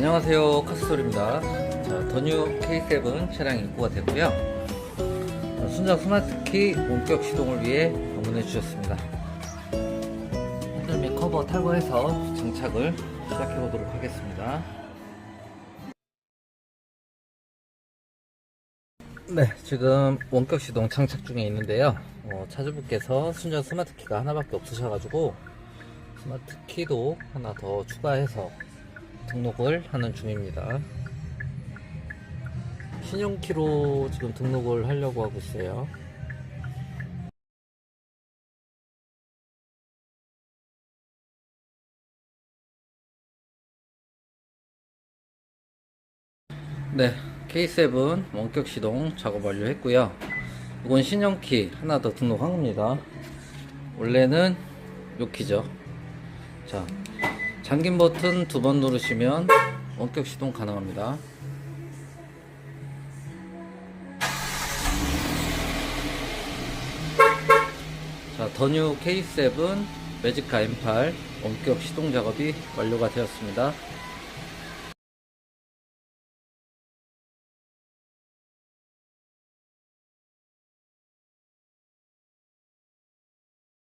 안녕하세요. 카스솔입니다. 자, 더뉴 K7 차량 입고가 됐고요. 어, 순정 스마트키 원격 시동을 위해 방문해 주셨습니다. 핸들 및 커버 탈거해서 장착을 시작해 보도록 하겠습니다. 네 지금 원격 시동 장착 중에 있는데요. 어, 차주분께서 순정 스마트키가 하나밖에 없으셔가지고 스마트키도 하나 더 추가해서 등록을 하는 중입니다. 신용키로 지금 등록을 하려고 하고 있어요. 네, K7 원격 시동 작업 완료했고요. 이건 신형키 하나 더 등록한 겁니다. 원래는 요 키죠. 자, 잠긴 버튼 두 번 누르시면 원격 시동 가능합니다. 자, 더뉴 K7 매지카 M8 원격 시동 작업이 완료가 되었습니다.